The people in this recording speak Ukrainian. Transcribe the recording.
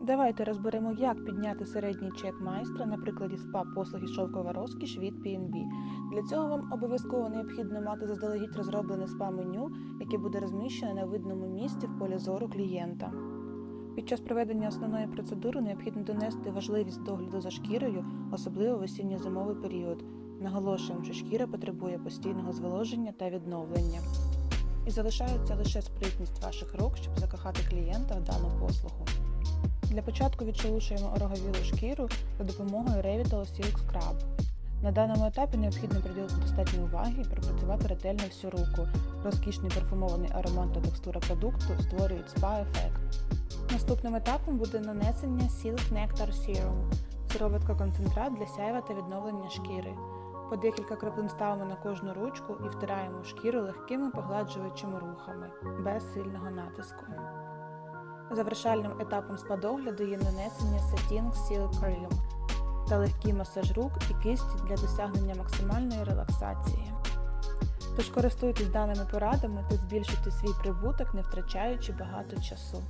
Давайте розберемо, як підняти середній чек майстра на прикладі спа послуги шовкова розкіш від P&B. Для цього вам обов'язково необхідно мати заздалегідь розроблене спа-меню, яке буде розміщене на видному місці в полі зору клієнта. Під час проведення основної процедури необхідно донести важливість догляду за шкірою, особливо в осінньо-зимовий період. Наголошуємо, що шкіра потребує постійного зволоження та відновлення. І залишається лише спритність ваших рук, щоб закохати клієнта в дану послугу. Для початку відшелушуємо ороговілу шкіру за допомогою Revital Silk Scrub. На даному етапі необхідно приділити достатньо уваги і пропрацювати ретельно всю руку. Розкішний парфумований аромат та текстура продукту створюють спа-ефект. Наступним етапом буде нанесення Silk Nectar Serum – сироватка концентрат для сяйва та відновлення шкіри. По декілька краплин ставимо на кожну ручку і втираємо шкіру легкими погладжуючими рухами, без сильного натиску. Завершальним етапом спадогляду є нанесення Setting Seal Cream та легкий масаж рук і кисті для досягнення максимальної релаксації. Тож користуйтесь даними порадами та збільшуйте свій прибуток, не втрачаючи багато часу.